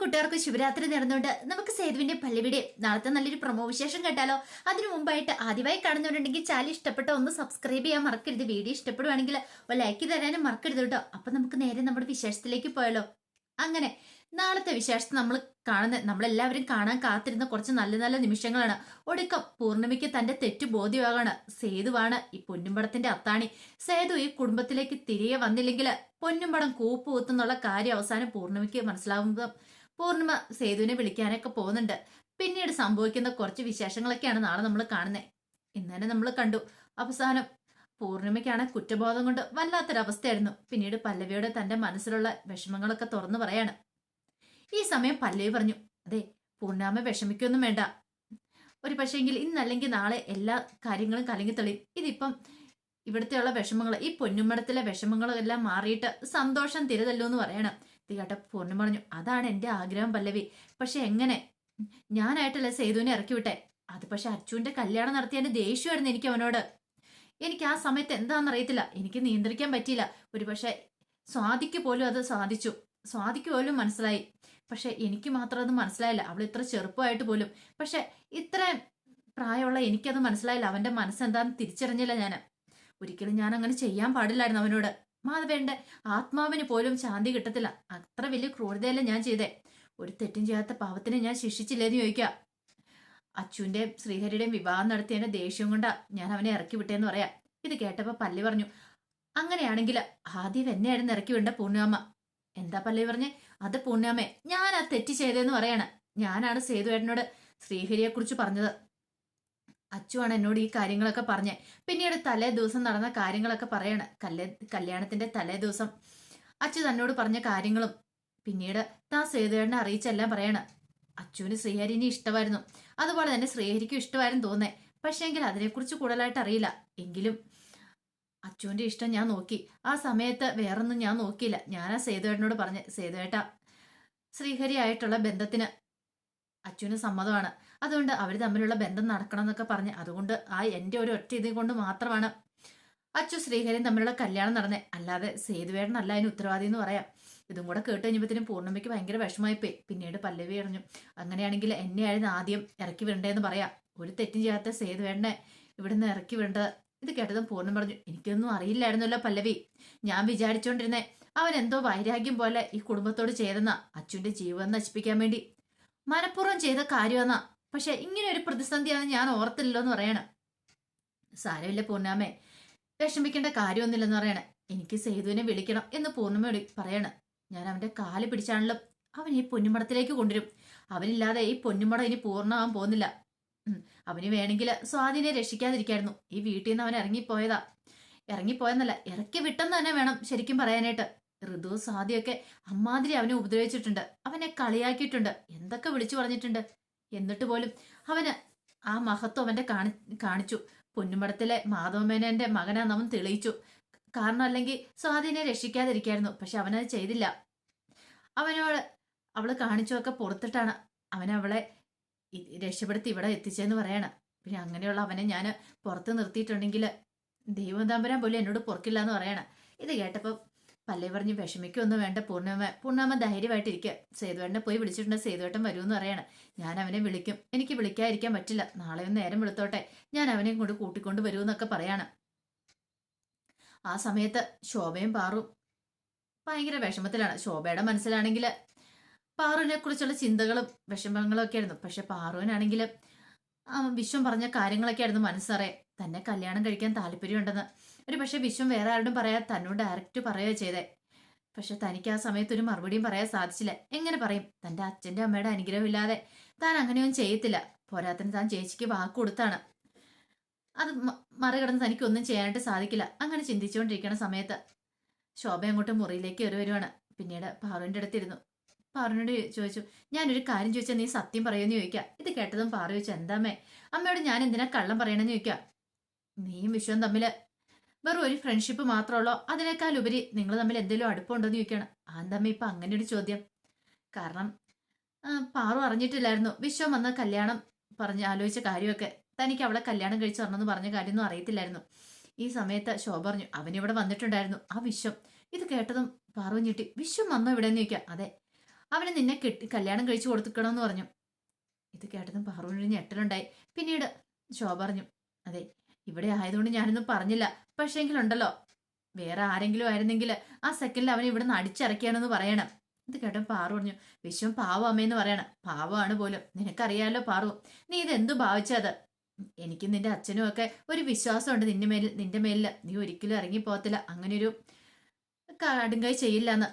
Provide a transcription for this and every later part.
കൂട്ടുകാർക്ക് ശിവരാത്രി നേർന്നുകൊണ്ട് നമുക്ക് സേതുവിന്റെ പള്ളിവിടെ നാളത്തെ നല്ലൊരു പ്രൊമോ വിശേഷം കേട്ടാലോ? അതിനു മുമ്പായിട്ട് ആദ്യമായി കാണുന്നവരുണ്ടെങ്കിൽ ചാനൽ ഇഷ്ടപ്പെട്ട ഒന്ന് സബ്സ്ക്രൈബ് ചെയ്യാൻ മറക്കരുത്. വീഡിയോ ഇഷ്ടപ്പെടുവാണെങ്കിൽ ലൈക്ക് തരാനും മറക്കരുത് കേട്ടോ. അപ്പൊ നമുക്ക് നേരെ നമ്മുടെ വിശേഷത്തിലേക്ക് പോയാലോ? അങ്ങനെ നാളത്തെ വിശേഷത്തെ നമ്മൾ കാണുന്ന നമ്മളെല്ലാവരും കാണാൻ കാത്തിരുന്ന കുറച്ച് നല്ല നല്ല നിമിഷങ്ങളാണ്. ഒടുക്കം പൂർണിമയ്ക്ക് തന്റെ തെറ്റ് ബോധ്യമാകാണ് സേതുവാണ് ഈ പൊന്നുംപടത്തിന്റെ അത്താണി. സേതു ഈ കുടുംബത്തിലേക്ക് തിരികെ വന്നില്ലെങ്കിൽ പൊന്നുംപടം കൂപ്പ് കാര്യം അവസാനം പൂർണിമയ്ക്ക് മനസ്സിലാവുമ്പോൾ പൂർണിമ സേതുവിനെ വിളിക്കാനൊക്കെ പോകുന്നുണ്ട്. പിന്നീട് സംഭവിക്കുന്ന കുറച്ച് വിശേഷങ്ങളൊക്കെയാണ് നാളെ നമ്മൾ കാണുന്നത് ഇന്നലെ നമ്മൾ കണ്ടു. അവസാനം പൂർണിമയ്ക്കാണ് കുറ്റബോധം കൊണ്ട് വല്ലാത്തൊരവസ്ഥയായിരുന്നു. പിന്നീട് പല്ലവിയോട് തന്റെ മനസ്സിലുള്ള വിഷമങ്ങളൊക്കെ തുറന്നു പറയാണ്. ഈ സമയം പല്ലവി പറഞ്ഞു അതെ പൂർണാമ വിഷമിക്കൊന്നും വേണ്ട. ഒരു പക്ഷേങ്കിൽ ഇന്നല്ലെങ്കിൽ നാളെ എല്ലാ കാര്യങ്ങളും കലങ്ങി തെളിയും. ഇതിപ്പം ഇവിടുത്തെയുള്ള വിഷമങ്ങൾ ഈ പൊന്നുമടത്തിലെ വിഷമങ്ങളും എല്ലാം മാറിയിട്ട് സന്തോഷം തിരതല്ലോ എന്ന് പറയണം. ഇത് കേട്ട പൂർണം പറഞ്ഞു അതാണ് എന്റെ ആഗ്രഹം പല്ലവി. പക്ഷെ എങ്ങനെ? ഞാനായിട്ടല്ല സേതുവിനെ ഇറക്കി വിട്ടെ? അത് പക്ഷെ അച്ചുവിന്റെ കല്യാണം നടത്തിയതിന്റെ ദേഷ്യമായിരുന്നു എനിക്ക് അവനോട്. എനിക്ക് ആ സമയത്ത് എന്താണെന്ന് അറിയത്തില്ല. എനിക്ക് നിയന്ത്രിക്കാൻ പറ്റിയില്ല. ഒരു പക്ഷെ സ്വാതിക്ക് പോലും അത് സാധിച്ചു. സ്വാതിക്ക് പോലും മനസ്സിലായി. പക്ഷെ എനിക്ക് മാത്രം അത് മനസ്സിലായില്ല. അവൾ ഇത്ര ചെറുപ്പമായിട്ട് പോലും. പക്ഷെ ഇത്ര പ്രായമുള്ള എനിക്കത് മനസ്സിലായില്ല. അവന്റെ മനസ്സെന്താന്ന് തിരിച്ചറിഞ്ഞില്ല ഞാൻ ഒരിക്കലും ഞാൻ അങ്ങനെ ചെയ്യാൻ പാടില്ലായിരുന്നു അവനോട്. മാധവേന്റെ ആത്മാവിന് പോലും ശാന്തി കിട്ടത്തില്ല. അത്ര വലിയ ക്രൂരതയല്ല ഞാൻ ചെയ്തേ. ഒരു തെറ്റും ചെയ്യാത്ത പാവത്തിനെ ഞാൻ ശിക്ഷിച്ചില്ലേന്ന് ചോദിക്കാം. അച്ചുവിന്റെ ശ്രീഹരിയുടെയും വിവാഹം നടത്തിയതിന്റെ ദേഷ്യം കൊണ്ടാ ഞാൻ അവനെ ഇറക്കി വിട്ടേന്ന് പറയാം. ഇത് കേട്ടപ്പോ പല്ലി പറഞ്ഞു അങ്ങനെയാണെങ്കിൽ ആദ്യം എന്നെയായിരുന്നു ഇറക്കി വിടേണ്ട പൂർണിമ എന്താ പല്ലി പറഞ്ഞേ? അത് പൂർണിമേ ഞാൻ ആ തെറ്റ് ചെയ്തതെന്ന് പറയാണ്. ഞാനാണ് സേതുവേട്ടനോട് ശ്രീഹരിയെ കുറിച്ച് പറഞ്ഞത്. അച്ചുവാണ് എന്നോട് ഈ കാര്യങ്ങളൊക്കെ പറഞ്ഞേ. പിന്നീട് തലേ ദിവസം നടന്ന കാര്യങ്ങളൊക്കെ പറയാണ്. കല്യ കല്യാണത്തിന്റെ തലേ ദിവസം അച്ചു തന്നോട് പറഞ്ഞ കാര്യങ്ങളും പിന്നീട് താൻ സേതുവേട്ടനെ അറിയിച്ചെല്ലാം പറയാണ്. അച്ചുവിന് ശ്രീഹരിനെ ഇഷ്ടമായിരുന്നു. അതുപോലെ തന്നെ ശ്രീഹരിക്കും ഇഷ്ടമായിരുന്നു തോന്നേ. പക്ഷേങ്കിൽ അതിനെക്കുറിച്ച് കൂടുതലായിട്ട് അറിയില്ല. എങ്കിലും അച്ചുവിന്റെ ഇഷ്ടം ഞാൻ നോക്കി. ആ സമയത്ത് വേറൊന്നും ഞാൻ നോക്കിയില്ല. ഞാൻ ആ സേതുവേട്ടനോട് പറഞ്ഞ്. സേതുവേട്ട ശ്രീഹരിയായിട്ടുള്ള ബന്ധത്തിന് അച്ചുവിന് സമ്മതമാണ്. അതുകൊണ്ട് അവർ തമ്മിലുള്ള ബന്ധം നടക്കണം എന്നൊക്കെ പറഞ്ഞ്. അതുകൊണ്ട് ആ എന്റെ ഒരു ഒറ്റ ഇത് കൊണ്ട് മാത്രമാണ് അച്ചു ശ്രീഹരിയും തമ്മിലുള്ള കല്യാണം നടന്നേ. അല്ലാതെ സേതുവേടനല്ല അതിന് ഉത്തരവാദി എന്ന് പറയാം. ഇതും കൂടെ കേട്ട് കഴിഞ്ഞപ്പോഴത്തേനും പൂർണിമയ്ക്ക് ഭയങ്കര വിഷമമായിപ്പോയി പിന്നീട് പല്ലവി അറിഞ്ഞു അങ്ങനെയാണെങ്കിൽ എന്നെയായിരുന്നു ആദ്യം ഇറക്കി വിടേണ്ടതെന്ന് പറയാം. ഒരു തെറ്റും ചെയ്യാത്ത സേതുവേടനെ ഇവിടുന്ന് ഇറക്കി വിടേണ്ടത് ഇത് കേട്ടതും പൂർണം പറഞ്ഞു. എനിക്കൊന്നും അറിയില്ലായിരുന്നല്ലോ പല്ലവി. ഞാൻ വിചാരിച്ചോണ്ടിരുന്നേ അവൻ എന്തോ വൈരാഗ്യം പോലെ ഈ കുടുംബത്തോട് ചെയ്തെന്ന അച്ഛന്റെ ജീവൻ നശിപ്പിക്കാൻ വേണ്ടി. മനഃപൂർവം ചെയ്ത കാര്യമെന്നാ. പക്ഷെ ഇങ്ങനെ ഒരു പ്രതിസന്ധിയാണെന്ന് ഞാൻ ഓർത്തില്ലല്ലോ എന്ന് പറയണം. സാരമില്ല പൂർണാമേ വിഷമിക്കേണ്ട കാര്യമൊന്നുമില്ലെന്ന് പറയണം. എനിക്ക് സേതുവിനെ വിളിക്കണം എന്ന് പൂർണിമയോട് പറയണം. ഞാൻ അവന്റെ കാൽ പിടിച്ചാണല്ലോ അവൻ ഈ പൊന്നുമടത്തിലേക്ക് കൊണ്ടുവരും. അവനില്ലാതെ ഈ പൊന്നുമടം ഇനി പൂർണമാകാൻ പോകുന്നില്ല. അവന് വേണമെങ്കിൽ സ്വാധീനെ രക്ഷിക്കാതിരിക്കായിരുന്നു. ഈ വീട്ടിൽ നിന്ന് അവൻ ഇറങ്ങിപ്പോയതാ. ഇറങ്ങിപ്പോയെന്നല്ല ഇറക്കി വിട്ടെന്ന് തന്നെ വേണം ശരിക്കും പറയാനായിട്ട്. ഋതു സ്വാതിയൊക്കെ അമ്മാതിരി അവനെ ഉപദ്രവിച്ചിട്ടുണ്ട്. അവനെ കളിയാക്കിയിട്ടുണ്ട്. എന്തൊക്കെ വിളിച്ചു പറഞ്ഞിട്ടുണ്ട്. എന്നിട്ട് പോലും അവന് ആ മഹത്വം അവന്റെ കാണി കാണിച്ചു. പൊന്നുമടത്തിലെ മാധവമേനന്റെ മകനാന്ന് അവൻ തെളിയിച്ചു. കാരണം അല്ലെങ്കിൽ സ്വാധീനെ രക്ഷിക്കാതിരിക്കായിരുന്നു. പക്ഷെ അവനത് ചെയ്തില്ല. അവനോട് അവൾ കാണിച്ചൊക്കെ പുറത്തിട്ടാണ് അവനവളെ രക്ഷപ്പെടുത്തി ഇവിടെ എത്തിച്ചെന്ന് പറയാണ്. പിന്നെ അങ്ങനെയുള്ള അവനെ ഞാൻ പുറത്ത് നിർത്തിയിട്ടുണ്ടെങ്കിൽ ദൈവം തമ്പുരാൻ പോലും എന്നോട് പുറക്കില്ല എന്ന് പറയണം. ഇത് കേട്ടപ്പോൾ പല്ലേ പറഞ്ഞ് വിഷമിക്കൊന്നും വേണ്ട പൂർണമ പൂർണമ ധൈര്യമായിട്ടിരിക്കുക. സേതുവേട്ടനെ പോയി വിളിച്ചിട്ടുണ്ട്. സേതുവേട്ടൻ വരുമെന്ന് പറയണം. ഞാൻ അവനെ വിളിക്കും. എനിക്ക് വിളിക്കാതിരിക്കാൻ പറ്റില്ല. നാളെ ഒന്ന് നേരം വിളിത്തോട്ടെ. ഞാൻ അവനെയും കൊണ്ട് കൂട്ടിക്കൊണ്ട് വരുമെന്നൊക്കെ പറയാണ്. ആ സമയത്ത് ശോഭയും പാറും ഭയങ്കര വിഷമത്തിലാണ്. ശോഭയുടെ മനസ്സിലാണെങ്കിൽ പാറുവിനെ കുറിച്ചുള്ള ചിന്തകളും വിഷമങ്ങളും ഒക്കെ ആയിരുന്നു പക്ഷെ പാറുവിനാണെങ്കിൽ വിശ്വം പറഞ്ഞ കാര്യങ്ങളൊക്കെ ആയിരുന്നു മനസ്സറേ തന്നെ കല്യാണം കഴിക്കാൻ താല്പര്യമുണ്ടെന്ന്. ഒരു പക്ഷെ വിശ്വം വേറെ ആരോടും പറയാ തന്നോട് ഡയറക്റ്റ് പറയുക ചെയ്തേ. പക്ഷെ തനിക്ക് ആ സമയത്ത് ഒരു മറുപടിയും പറയാൻ സാധിച്ചില്ല. എങ്ങനെ പറയും? തന്റെ അച്ഛന്റെ അമ്മയുടെ അനുഗ്രഹം ഇല്ലാതെ താൻ അങ്ങനെയൊന്നും ചെയ്യത്തില്ല. പോരാത്തിന് താൻ ചേച്ചിക്ക് വാക്ക് കൊടുത്താണ്. അത് മറികടന്ന് തനിക്ക് ഒന്നും ചെയ്യാനായിട്ട് സാധിക്കില്ല. അങ്ങനെ ചിന്തിച്ചുകൊണ്ടിരിക്കുന്ന സമയത്ത് ശോഭ അങ്ങോട്ട് മുറിയിലേക്ക് കയറി വരുവാണ്. പിന്നീട് പാറുവിന്റെ അടുത്തിരുന്നു. പാറുവിനോട് ചോദിച്ചു ഞാനൊരു കാര്യം ചോദിച്ചാൽ നീ സത്യം പറയുമെന്ന് ചോദിക്കാം? ഇത് കേട്ടതും പാറു ചോദിച്ചു എന്താമേ അമ്മയോട് ഞാൻ എന്തിനാ കള്ളം പറയണമെന്ന് ചോദിക്കാം? നീയും വിശ്വം തമ്മിൽ വെറും ഒരു ഫ്രണ്ട്ഷിപ്പ് മാത്രമുള്ളോ അതിനേക്കാൾ ഉപരി നിങ്ങൾ തമ്മിൽ എന്തെങ്കിലും അടുപ്പമുണ്ടോ എന്ന് ചോദിക്കുകയാണ്. ആ തമ്മി ഇപ്പൊ അങ്ങനെ ഒരു ചോദ്യം. കാരണം പാറു അറിഞ്ഞിട്ടില്ലായിരുന്നു. വിശ്വം വന്ന കല്യാണം പറഞ്ഞ് ആലോചിച്ച കാര്യമൊക്കെ. തനിക്ക് അവളെ കല്യാണം കഴിച്ചു തരണമെന്ന് പറഞ്ഞ കാര്യമൊന്നും അറിയത്തില്ലായിരുന്നു. ഈ സമയത്ത് ശോഭ പറഞ്ഞു അവനിവിടെ വന്നിട്ടുണ്ടായിരുന്നു. ആ വിശ്വം. ഇത് കേട്ടതും പാറു ഞെട്ടി. വിശ്വം വന്നോ ഇവിടെ എന്ന് ചോദിക്കാം? അതെ. അവനെ നിന്നെ കെട്ടി കല്യാണം കഴിച്ചു കൊടുത്തിക്കണമെന്ന് പറഞ്ഞു. ഇത് കേട്ടതും പാറുവിനൊരു ഞെട്ടലുണ്ടായി. പിന്നീട് ശോഭ പറഞ്ഞു അതെ ഇവിടെ ആയതുകൊണ്ട് ഞാനൊന്നും പറഞ്ഞില്ല. പക്ഷേങ്കിലുണ്ടല്ലോ. വേറെ ആരെങ്കിലും ആയിരുന്നെങ്കിൽ ആ സെക്കൻഡിൽ അവനെ ഇവിടെ നിന്ന് അടിച്ചിറക്കിയാണെന്ന് പറയണം. ഇത് കേട്ടോ പാറു പറഞ്ഞു വിശ്വം പാവ അമ്മയെന്ന് പറയണം. പാവമാണ് പോലും. നിനക്കറിയാലോ പാറു നീ ഇതെന്തു ഭാവിച്ചത്? എനിക്കും നിന്റെ അച്ഛനും ഒക്കെ ഒരു വിശ്വാസമുണ്ട് നിന്റെ മേലിൽ നിന്റെ മേലിൽ. നീ ഒരിക്കലും ഇറങ്ങി പോകത്തില്ല. അങ്ങനെ ഒരു കടുങ്കൈ ചെയ്യില്ല എന്ന്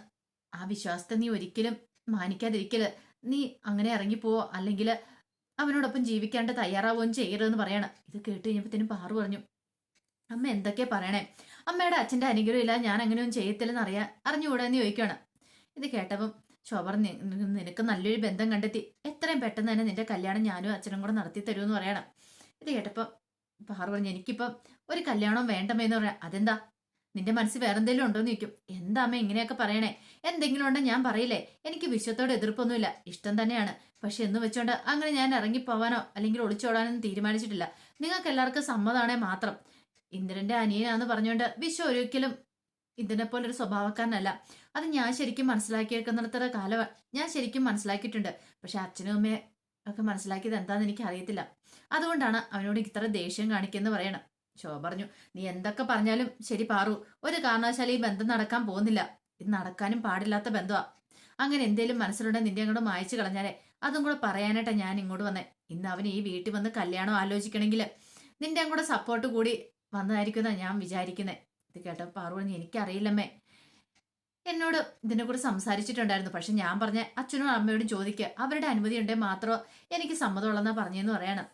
ആ വിശ്വാസത്തെ നീ ഒരിക്കലും മാനിക്കാതിരിക്കൽ. നീ അങ്ങനെ ഇറങ്ങിപ്പോവോ അല്ലെങ്കിൽ അവനോടൊപ്പം ജീവിക്കാണ്ട് തയ്യാറാവുകയും ചെയ്യരുതെന്ന് പറയണം. ഇത് കേട്ട് കഴിഞ്ഞപ്പോഴത്തേനും പാറു പറഞ്ഞു അമ്മ എന്തൊക്കെയാ പറയണേ? അമ്മയുടെ അച്ഛന്റെ അനുഗ്രഹം ഇല്ല ഞാൻ അങ്ങനെയൊന്നും ചെയ്യത്തില്ലെന്ന് അറിയാൻ അറിഞ്ഞുകൂടാന്ന് ചോദിക്കണം ഇത് കേട്ടപ്പം ശോഭർ നിനക്ക് നല്ലൊരു ബന്ധം കണ്ടെത്തി. എത്രയും പെട്ടെന്ന് തന്നെ നിന്റെ കല്യാണം ഞാനും അച്ഛനും കൂടെ നടത്തി തരുമെന്ന് പറയണം. ഇത് കേട്ടപ്പം പാറു പറഞ്ഞു എനിക്കിപ്പം ഒരു കല്യാണം വേണ്ടമേന്ന് പറയാം. അതെന്താ? നിന്റെ മനസ്സിൽ വേറെന്തെങ്കിലും ഉണ്ടോ എന്ന് ചോദിക്കും. എന്താ അമ്മ ഇങ്ങനെയൊക്കെ പറയണേ? എന്തെങ്കിലും ഉണ്ടോ ഞാൻ പറയില്ലേ? എനിക്ക് വിശ്വത്തോട് എതിർപ്പൊന്നുമില്ല. ഇഷ്ടം തന്നെയാണ്. പക്ഷെ എന്ന് വെച്ചോണ്ട് അങ്ങനെ ഞാൻ ഇറങ്ങിപ്പോവാനോ അല്ലെങ്കിൽ ഒളിച്ചോടാനൊന്നും തീരുമാനിച്ചിട്ടില്ല. നിങ്ങൾക്ക് എല്ലാവർക്കും സമ്മതമാണേ മാത്രം. ഇന്ദ്രന്റെ അനിയനാന്ന് പറഞ്ഞുകൊണ്ട് വിശ്വ ഒരിക്കലും പോലെ ഒരു സ്വഭാവക്കാരനല്ല. അത് ഞാൻ ശരിക്കും മനസ്സിലാക്കിയേക്കുന്നിടത്തോളം കാലം ഞാൻ ശരിക്കും മനസ്സിലാക്കിയിട്ടുണ്ട്. പക്ഷെ അച്ഛനും അമ്മയെ ഒക്കെ മനസ്സിലാക്കിയത് എന്താണെന്ന് എനിക്ക് അറിയത്തില്ല അതുകൊണ്ടാണ് അവനോട് ഇത്ര ദേഷ്യം കാണിക്കുന്നത് പറയണം ശോഭ പറഞ്ഞു നീ എന്തൊക്കെ പറഞ്ഞാലും ശരി പാറു. ഒരു കാരണവശാലും ഈ ബന്ധം നടക്കാൻ പോകുന്നില്ല. ഇത് നടക്കാനും പാടില്ലാത്ത ബന്ധമാ അങ്ങനെ എന്തേലും മനസ്സിലുണ്ടെങ്കിൽ നിന്റെ അങ്ങോട്ട് മായച്ചു കളഞ്ഞാലേ അതും കൂടെ പറയാനായിട്ടാ ഞാൻ ഇങ്ങോട്ട് വന്നേ. ഇന്ന് അവൻ ഈ വീട്ടിൽ വന്ന് കല്യാണം ആലോചിക്കണമെങ്കിൽ നിന്റെ അങ്ങോട്ട് സപ്പോർട്ട് കൂടി വന്നതായിരിക്കും ഞാൻ വിചാരിക്കുന്നത് ഇത് കേട്ടപ്പോൾ പാറു പറഞ്ഞു എനിക്കറിയില്ലമ്മേ. എന്നോട് ഇതിനെക്കുറിച്ച് സംസാരിച്ചിട്ടുണ്ടായിരുന്നു. പക്ഷെ ഞാൻ പറഞ്ഞ അച്ഛനും അമ്മയോടും ചോദിക്കുക അവരുടെ അനുമതി ഉണ്ടെങ്കിൽ മാത്രമോ എനിക്ക് സമ്മതമുള്ളതെന്ന് പറഞ്ഞെന്ന് പറയണം.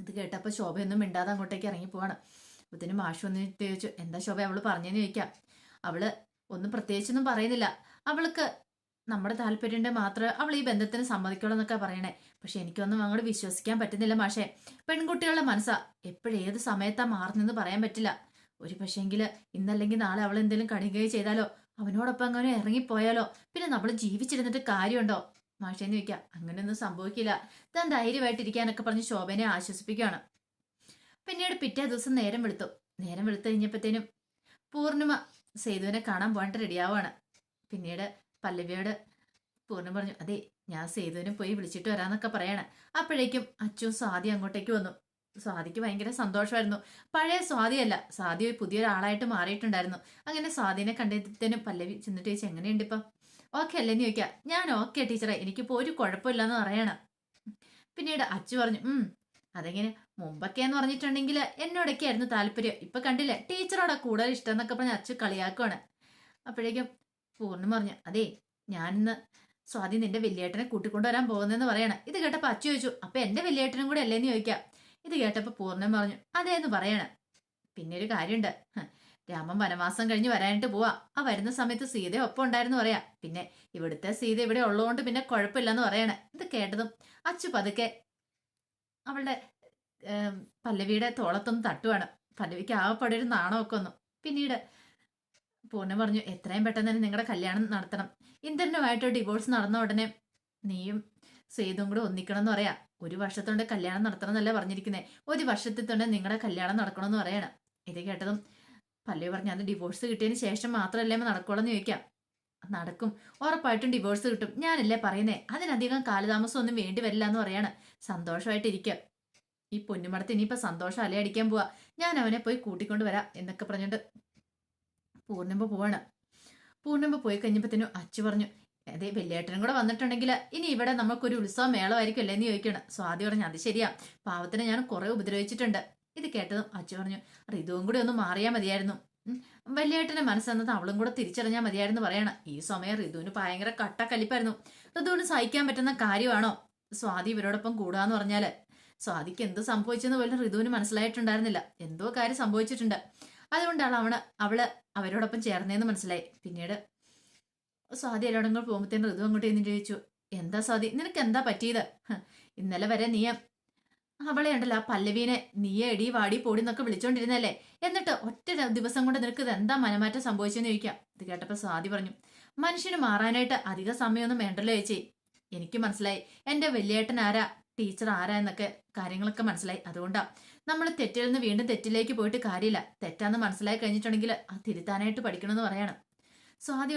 ഇത് കേട്ടപ്പോൾ ശോഭയൊന്നും മിണ്ടാതെ അങ്ങോട്ടേക്ക് ഇറങ്ങി പോവാണ്. ഇതിന് മാഷ് ഒന്ന് ചോദിച്ചു എന്താ ശോഭ അവൾ പറഞ്ഞെന്ന് ചോദിക്കാം. അവൾ ഒന്നും പ്രത്യേകിച്ചൊന്നും പറയുന്നില്ല. അവൾക്ക് നമ്മുടെ താല്പര്യം മാത്രമേ അവൾ ഈ ബന്ധത്തിന് സമ്മതിക്കുള്ളൂ എന്നൊക്കെ പറയണേ. പക്ഷെ എനിക്കൊന്നും അങ്ങോട്ട് വിശ്വസിക്കാൻ പറ്റുന്നില്ല മാഷേ. പെൺകുട്ടികളുടെ മനസ്സാ. എപ്പോഴേത് സമയത്താ മാറുന്നെന്ന് പറയാൻ പറ്റില്ല. ഒരു പക്ഷേങ്കിൽ ഇന്നല്ലെങ്കിൽ നാളെ അവൾ എന്തെങ്കിലും കണികയോ ചെയ്താലോ? അവനോടൊപ്പം അങ്ങനെ ഇറങ്ങിപ്പോയാലോ? പിന്നെ നമ്മൾ ജീവിച്ചിരുന്നിട്ട് കാര്യമുണ്ടോ? മാഷേന്ന് ചോദിക്കാം. അങ്ങനെയൊന്നും സംഭവിക്കില്ല. താൻ ധൈര്യമായിട്ടിരിക്കാനൊക്കെ പറഞ്ഞ് ശോഭനെ ആശ്വസിപ്പിക്കുകയാണ്. പിന്നീട് പിറ്റേ ദിവസം നേരം വെളുത്തു. നേരം വെളുത്തു കഴിഞ്ഞപ്പോഴത്തേനും പൂർണിമ സേതുവിനെ കാണാൻ പോകേണ്ട റെഡിയാവാണ് പിന്നീട് പല്ലവിയോട് പൂർണിമ പറഞ്ഞു അതെ ഞാൻ സേതുവിനെ പോയി വിളിച്ചിട്ട് വരാന്നൊക്കെ പറയണേ. അപ്പോഴേക്കും അച്ചു സ്വാതി അങ്ങോട്ടേക്ക് വന്നു. സ്വാതിക്ക് ഭയങ്കര സന്തോഷമായിരുന്നു. പഴയ സ്വാതിയല്ല സ്വാതി പുതിയൊരാളായിട്ട് മാറിയിട്ടുണ്ടായിരുന്നു. അങ്ങനെ സ്വാതിനെ കണ്ടെത്തിയതിനും പല്ലവി ചെന്നിട്ട് ചോദിച്ചു എങ്ങനെയുണ്ട് ഇപ്പം ഓക്കെ അല്ലേന്ന് ചോദിക്കാം ഞാൻ ഓക്കെ ടീച്ചറെ എനിക്കിപ്പോൾ ഒരു കുഴപ്പമില്ലെന്ന് പറയണം. പിന്നീട് അച്ചു പറഞ്ഞു അതെങ്ങനെ? മുമ്പൊക്കെ എന്ന് പറഞ്ഞിട്ടുണ്ടെങ്കിൽ എന്നോടൊക്കെയായിരുന്നു താല്പര്യം. ഇപ്പൊ കണ്ടില്ലേ ടീച്ചറോടെ കൂടുതൽ ഇഷ്ടം എന്നൊക്കെ പറഞ്ഞ് അച്ചു കളിയാക്കുവാണ്. അപ്പോഴേക്കും പൂർണം പറഞ്ഞു അതെ ഞാനിന്ന് സ്വാതി നിന്റെ വലിയേട്ടനെ കൂട്ടിക്കൊണ്ടുവരാൻ പോകുന്നതെന്ന് പറയണം. ഇത് കേട്ടപ്പോൾ അച്ചു ചോദിച്ചു അപ്പൊ എന്റെ വലിയേട്ടനും കൂടെ അല്ലേന്ന് ചോദിക്കാം? ഇത് കേട്ടപ്പോൾ പൂർണം പറഞ്ഞു അതേന്ന് പറയണം. പിന്നെ ഒരു കാര്യമുണ്ട് രാമൻ വനവാസം കഴിഞ്ഞ് വരാനായിട്ട് പോവാ. ആ വരുന്ന സമയത്ത് സീത ഒപ്പം ഉണ്ടായിരുന്നു പറയാ. പിന്നെ ഇവിടുത്തെ സീത ഇവിടെ ഉള്ളതുകൊണ്ട് പിന്നെ കുഴപ്പമില്ലെന്ന് പറയണേ. ഇത് കേട്ടതും അച്ചു പതുക്കെ അവളുടെ പല്ലവിയുടെ തോളത്തൊന്ന് തട്ടുവാണ്. പല്ലവിക്ക് ആകപ്പാടെ ഒരു നാണമൊക്കെ ഒന്നും പിന്നീട് പൂർണ പറഞ്ഞു എത്രയും പെട്ടെന്ന് തന്നെ നിങ്ങളുടെ കല്യാണം നടത്തണം. ഇന്ദ്രനുമായിട്ട് ഡിവോഴ്സ് നടന്ന ഉടനെ നീയും സേതും കൂടെ ഒന്നിക്കണം എന്ന് പറയാ. ഒരു വർഷത്തോണ്ട് കല്യാണം നടത്തണം എന്നല്ല പറഞ്ഞിരിക്കുന്നത് ഒരു വർഷത്തിൽ തന്നെ നിങ്ങളുടെ കല്യാണം നടക്കണം എന്ന് പറയണം. ഇത് കേട്ടതും പല്ലവി പറഞ്ഞു അത് ഡിവോഴ്സ് കിട്ടിയതിന് ശേഷം മാത്രമല്ലേ നടക്കുള്ളൂ എന്ന് ചോദിക്കാം. നടക്കും. ഉറപ്പായിട്ടും ഡിവോഴ്സ് കിട്ടും. ഞാനല്ലേ പറയുന്നേ? അതിനധികം കാലതാമസം ഒന്നും വേണ്ടി വരില്ല എന്ന് പറയാണ്. സന്തോഷമായിട്ടിരിക്കുക ഈ പൊന്നുമടത്ത് ഇനിയിപ്പോൾ സന്തോഷം അലയടിക്കാൻ പോവാ. ഞാൻ അവനെ പോയി കൂട്ടിക്കൊണ്ട് വരാം എന്നൊക്കെ പറഞ്ഞിട്ട് പൂർണിമ പോവാണ്. പൂർണിമ പോയി കഴിഞ്ഞപ്പോഴത്തേനും അച്ചു പറഞ്ഞു അതെ വെള്ളിയേട്ടനും കൂടെ വന്നിട്ടുണ്ടെങ്കിൽ ഇനി ഇവിടെ നമുക്കൊരു ഉത്സവം മേളമായിരിക്കും അല്ലേ എന്ന് ചോദിക്കണം സ്വാതി പറഞ്ഞു അത് ശരിയാ. പാവത്തിന് ഞാൻ കുറെ ഉപദ്രവിച്ചിട്ടുണ്ട്. ഇത് കേട്ടതും അച്ചു പറഞ്ഞു ഋതുവും കൂടി ഒന്ന് മാറിയാൽ മതിയായിരുന്നു. ഉം. വല്യേട്ടന്റെ മനസ്സെന്നത് അവളും കൂടെ തിരിച്ചറിഞ്ഞാൽ മതിയായിരുന്നു പറയണം. ഈ സമയം ഋതുവിന് ഭയങ്കര കട്ടക്കലിപ്പായിരുന്നു. ഋതുവിന് സഹിക്കാൻ പറ്റുന്ന കാര്യമാണോ? സ്വാതി ഇവരോടൊപ്പം കൂടാന്ന് പറഞ്ഞാൽ സ്വാതിക്ക് എന്ത് സംഭവിച്ചെന്ന് പോലും ഋതുവിന് മനസ്സിലായിട്ടുണ്ടായിരുന്നില്ല. എന്തോ കാര്യം സംഭവിച്ചിട്ടുണ്ട്. അതുകൊണ്ടാണ് അവൾ അവൾ അവരോടൊപ്പം ചേർന്നതെന്ന് മനസ്സിലായി. പിന്നീട് സ്വാതി എല്ലായിടം കൂടെ പോകുമ്പോഴത്തേനും ഋതു അങ്ങോട്ട് എന്ന് ചോദിച്ചു എന്താ സ്വാതി നിനക്ക് എന്താ പറ്റിയത് ഇന്നലെ വരെ നീ അവളെ ഉണ്ടല്ലോ ആ പല്ലവീനെ നീ എടി വാടി പോടി എന്നൊക്കെ വിളിച്ചോണ്ടിരുന്നല്ലേ എന്നിട്ട് ഒറ്റ ദിവസം കൊണ്ട് നിനക്ക് ഇത് എന്താ മനമാറ്റം സംഭവിച്ചെന്ന് ചോദിക്കാം. ഇത് കേട്ടപ്പോ സ്വാതി പറഞ്ഞു മനുഷ്യന് മാറാനായിട്ട് അധിക സമയമൊന്നും വേണ്ടല്ലോ ചേച്ചി. എനിക്ക് മനസ്സിലായി എന്റെ വലിയേട്ടൻ ആരാ ടീച്ചർ ആരാ എന്നൊക്കെ കാര്യങ്ങളൊക്കെ മനസ്സിലായി. അതുകൊണ്ടാ നമ്മൾ തെറ്റിൽ നിന്ന് വീണ്ടും തെറ്റിലേക്ക് പോയിട്ട് കാര്യമില്ല. തെറ്റാന്ന് മനസ്സിലായി കഴിഞ്ഞിട്ടുണ്ടെങ്കിൽ അത് തിരുത്താനായിട്ട് പഠിക്കണമെന്ന് പറയണം. സ്വാതി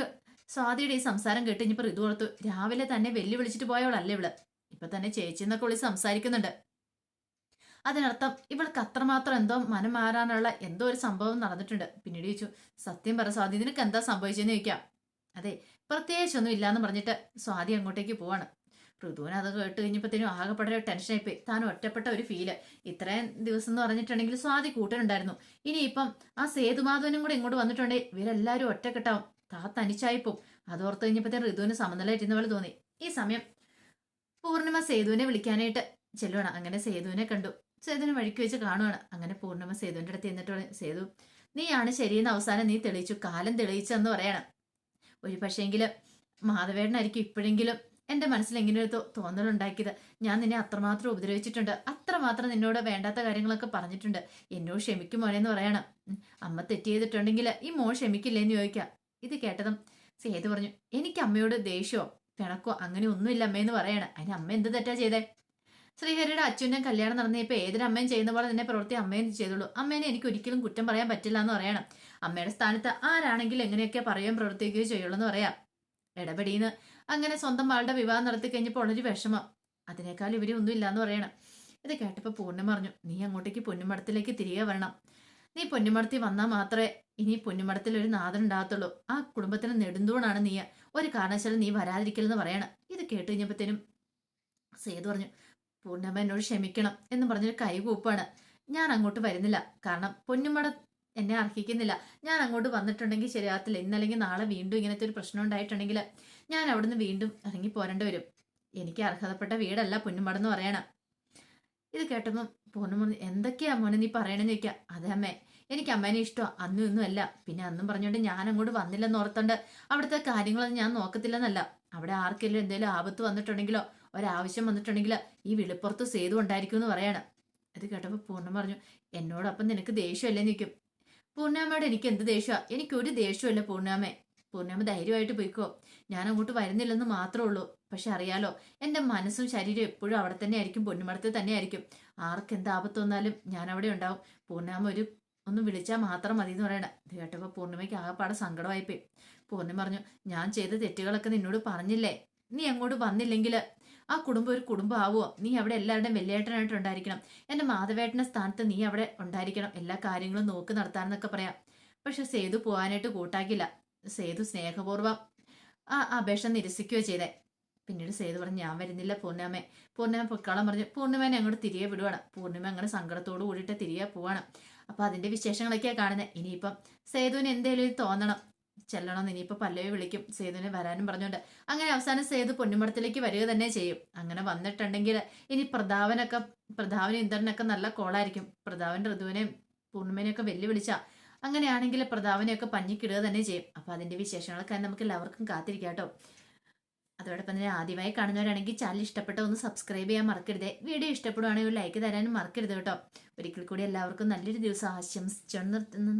സ്വാതിയുടെ ഈ സംസാരം കേട്ട് ഇനിയിപ്പോൾ ഋതു രാവിലെ തന്നെ വെല്ലുവിളിച്ചിട്ട് പോയവളല്ലേ ഇവൾ? ഇപ്പൊ തന്നെ ചേച്ചി എന്നൊക്കെ വിളി സംസാരിക്കുന്നുണ്ട്. അതിനർത്ഥം ഇവൾക്ക് അത്രമാത്രം എന്തോ മനം മാറാനുള്ള എന്തോ ഒരു സംഭവം നടന്നിട്ടുണ്ട്. പിന്നീട് ചോദിച്ചു സത്യം പറ സ്വാതി നിനക്ക് എന്താ സംഭവിച്ചെന്ന് ചോദിക്കാം. അതെ പ്രത്യേകിച്ചൊന്നും ഇല്ലാന്ന് പറഞ്ഞിട്ട് സ്വാതി അങ്ങോട്ടേക്ക് പോവാണ്. ഋതുവിന് അത് കേട്ട് കഴിഞ്ഞപ്പോഴത്തേനും ആകെപ്പെട്ട ഒരു ടെൻഷനായിപ്പോയി. താൻ ഒറ്റപ്പെട്ട ഒരു ഫീൽ ഇത്രയും ദിവസം എന്ന് പറഞ്ഞിട്ടുണ്ടെങ്കിൽ സ്വാതി കൂട്ടനുണ്ടായിരുന്നു ഇനിയിപ്പം ആ സേതുമാധവനും കൂടെ ഇങ്ങോട്ട് വന്നിട്ടുണ്ടെങ്കിൽ ഇവരെല്ലാവരും ഒറ്റക്കെട്ടാവും. താ തനിച്ചായിപ്പോവും. അതോർത്ത് കഴിഞ്ഞപ്പോഴത്തേനും ഋതുവിന് സമനിലയിട്ടിരുന്ന പോലെ തോന്നി. ഈ സമയം പൂർണിമ സേതുവിനെ വിളിക്കാനായിട്ട് ചെല്ലുവാണ്. അങ്ങനെ സേതുവിനെ കണ്ടു. സേതുവിനെ വഴിക്ക് വെച്ച് കാണുവാണ്. അങ്ങനെ പൂർണിമ സേതുവിന്റെ അടുത്ത് എന്നിട്ട് സേതു നീയാണ് ശരിയെന്ന് അവസാനം നീ തെളിയിച്ചു. കാലം തെളിയിച്ചെന്ന് പറയണം. ഒരു പക്ഷേങ്കിൽ മാധവേടനായിരിക്കും ഇപ്പോഴെങ്കിലും എന്റെ മനസ്സിൽ എങ്ങനെ ഒരു തോന്നലുണ്ടാക്കിയത് ഞാൻ നിന്നെ അത്രമാത്രം ഉപദ്രവിച്ചിട്ടുണ്ട്. അത്രമാത്രം നിന്നോട് വേണ്ടാത്ത കാര്യങ്ങളൊക്കെ പറഞ്ഞിട്ടുണ്ട്. എന്നോട് ക്ഷമിക്കുമോനെ എന്ന് പറയണം. അമ്മ തെറ്റ് ചെയ്തിട്ടുണ്ടെങ്കിൽ ഈ മോൻ ക്ഷമിക്കില്ലേന്ന് ചോദിക്കാം. ഇത് കേട്ടതും സേതു പറഞ്ഞു എനിക്ക് അമ്മയോട് ദേഷ്യമോ പിണക്കോ അങ്ങനെ ഒന്നുമില്ല അമ്മയെന്ന് പറയണം. അതിന് അമ്മ എന്ത് തെറ്റാ ചെയ്തേ? ശ്രീഹരിയുടെ അച്ഛന്റെ കല്യാണം നടന്നപ്പോൾ ഏതൊരു അമ്മയും ചെയ്യുന്ന പോലെ തന്നെ പ്രവൃത്തി അമ്മയും ചെയ്തോളൂ അമ്മേനെ എനിക്ക് ഒരിക്കലും കുറ്റം പറയാൻ പറ്റില്ല എന്ന് പറയണം. അമ്മയുടെ സ്ഥാനത്ത് ആരാണെങ്കിലും എങ്ങനെയൊക്കെ പറയുകയും പ്രവർത്തിക്കുകയോ ചെയ്യുള്ളൂ എന്ന് പറയാം. ഇടപെടിന്ന് അങ്ങനെ സ്വന്തം ആളുടെ വിവാഹം നടത്തി കഴിഞ്ഞപ്പോൾ ഉള്ളൊരു വിഷമം. അതിനേക്കാൾ ഇവർ ഒന്നും ഇല്ലാന്ന് പറയണം. ഇത് കേട്ടപ്പോൾ പൂർണം പറഞ്ഞു നീ അങ്ങോട്ടേക്ക് പൊന്നുമടത്തിലേക്ക് തിരികെ വരണം. നീ പൊന്നുമടത്തിൽ വന്നാൽ മാത്രമേ ഇനി പൊന്നുമടത്തിൽ ഒരു നാഥൻ ഉണ്ടാകത്തുള്ളൂ. ആ കുടുംബത്തിന് നെടുന്തൂണാണ് നീ. ഒരു കാരണവശാലും നീ വരാതിരിക്കലെന്ന് പറയണം. ഇത് കേട്ട് കഴിഞ്ഞപ്പോഴത്തേനും സേതു പറഞ്ഞു പൂർണമ്മ എന്നോട് ക്ഷമിക്കണം എന്ന് പറഞ്ഞൊരു കൈകൂപ്പാണ്. ഞാൻ അങ്ങോട്ട് വരുന്നില്ല. കാരണം പൊന്നുമട എന്നെ അർഹിക്കുന്നില്ല. ഞാൻ അങ്ങോട്ട് വന്നിട്ടുണ്ടെങ്കിൽ ശരിയാകത്തില്ല ഇന്നല്ലെങ്കിൽ നാളെ വീണ്ടും ഇങ്ങനത്തെ ഒരു പ്രശ്നം ഉണ്ടായിട്ടുണ്ടെങ്കിൽ ഞാൻ അവിടുന്ന് വീണ്ടും ഇറങ്ങി പോരേണ്ടി വരും. എനിക്ക് അർഹതപ്പെട്ട വീടല്ല പൊന്നുമടെന്ന് പറയണം. ഇത് കേട്ടപ്പോൾ പൂർണം പറഞ്ഞു എന്തൊക്കെയാ മോനെ നീ പറയണെന്ന് ചോദിക്കുക അതെ അമ്മേ എനിക്ക് അമ്മേനെ ഇഷ്ടമോ അന്നും ഇന്നും അല്ല. പിന്നെ അന്നും പറഞ്ഞുകൊണ്ട് ഞാൻ അങ്ങോട്ട് വന്നില്ലെന്ന് ഓർത്തോണ്ട് അവിടുത്തെ കാര്യങ്ങളൊന്നും ഞാൻ നോക്കത്തില്ലെന്നല്ല. അവിടെ ആർക്കെങ്കിലും എന്തെങ്കിലും ആപത്ത് വന്നിട്ടുണ്ടെങ്കിലോ ഒരാവശ്യം വന്നിട്ടുണ്ടെങ്കിലോ ഈ വിളിപ്പുറത്ത് സേതു ഉണ്ടായിരിക്കും എന്ന് പറയാണ്. ഇത് കേട്ടപ്പോൾ പൂർണം പറഞ്ഞു എന്നോടൊപ്പം നിനക്ക് ദേഷ്യമല്ലേ? നിൽക്കും പൂർണാമ്മയോട് എനിക്ക് എന്ത് ദേഷ്യമാണ് എനിക്കൊരു ദേഷ്യമല്ല പൂർണാമേ പൂർണാമ ധൈര്യമായിട്ട് പോയിക്കോ. ഞാൻ അങ്ങോട്ട് വരുന്നില്ലെന്ന് മാത്രമേ ഉള്ളൂ. പക്ഷെ അറിയാലോ എന്റെ മനസ്സും ശരീരം എപ്പോഴും അവിടെ തന്നെ ആയിരിക്കും പൊന്നുമടത്തിൽ തന്നെ ആയിരിക്കും ആർക്ക് എന്ത് ആപത്ത് വന്നാലും ഞാൻ അവിടെ ഉണ്ടാവും. പൂർണാമ ഒരു ഒന്ന് വിളിച്ചാൽ മാത്രം മതി എന്ന് പറയണ. ഇത് കേട്ടപ്പോൾ പൂർണിമയ്ക്ക് ആകെപ്പാടെ സങ്കടമായിപ്പോയി. പൂർണിമ പറഞ്ഞു ഞാൻ ചെയ്ത തെറ്റുകളൊക്കെ നിന്നോട് പറഞ്ഞില്ലേ? നീ അങ്ങോട്ട് വന്നില്ലെങ്കിൽ ആ കുടുംബം ഒരു കുടുംബം ആവുമോ നീ അവിടെ എല്ലാവരുടെയും വെല്ലേട്ടനായിട്ട് ഉണ്ടായിരിക്കണം എന്റെ മാധവേട്ടന്റെ സ്ഥാനത്ത് നീ അവിടെ ഉണ്ടായിരിക്കണം. എല്ലാ കാര്യങ്ങളും നോക്കി നടത്താനെന്നൊക്കെ പറയാം. പക്ഷെ സേതു പോകാനായിട്ട് കൂട്ടാക്കില്ല. സേതു സ്നേഹപൂർവം ആ അപേക്ഷ നിരസിക്കുകയോ ചെയ്തേ. പിന്നീട് സേതു പറഞ്ഞു ഞാൻ വരുന്നില്ല പൂർണിമേ പൂർണിമ പൊക്കോളം പറഞ്ഞു. പൂർണിമേനെ അങ്ങോട്ട് തിരികെ വിടുവാണ്. പൂർണിമ അങ്ങനെ സങ്കടത്തോട് കൂടിയിട്ട് തിരികെ പോവാണ്. അപ്പൊ അതിന്റെ വിശേഷങ്ങളൊക്കെയാണ് കാണുന്നത് ഇനിയിപ്പം സേതുവിന് എന്തേലും തോന്നണം. ചെല്ലണം ഇനിയിപ്പോൾ പല്ലവി വിളിക്കും. സേതുവിനെ വരാനും പറഞ്ഞുകൊണ്ട് അങ്ങനെ അവസാനം സേതു പൊന്നുമടത്തിലേക്ക് വരിക തന്നെ ചെയ്യും. അങ്ങനെ വന്നിട്ടുണ്ടെങ്കിൽ ഇനി പ്രതാപനൊക്കെ പ്രതാപനും ഇന്ദ്രനൊക്കെ നല്ല കോളായിരിക്കും. പ്രതാപൻ ഋതുവിനെയും പൂർണിമനെയൊക്കെ വെല്ലുവിളിച്ച അങ്ങനെയാണെങ്കിൽ പ്രതാപനെയൊക്കെ പഞ്ഞിക്കിടുക തന്നെ ചെയ്യും. അപ്പൊ അതിന്റെ വിശേഷങ്ങളൊക്കെ നമുക്ക് എല്ലാവർക്കും കാത്തിരിക്കാം കേട്ടോ. അതോടൊപ്പം തന്നെ ആദ്യമായി കാണുന്നവരാണെങ്കിൽ ചാനൽ ഇഷ്ടപ്പെട്ട ഒന്ന് സബ്സ്ക്രൈബ് ചെയ്യാൻ മറക്കരുത്. വീഡിയോ ഇഷ്ടപ്പെടുവാണെങ്കിൽ ലൈക്ക് തരാനും മറക്കരുത് കേട്ടോ. ഒരിക്കൽ കൂടി എല്ലാവർക്കും നല്ലൊരു ദിവസം ആശംസിച്ചു നിർത്തുന്നു.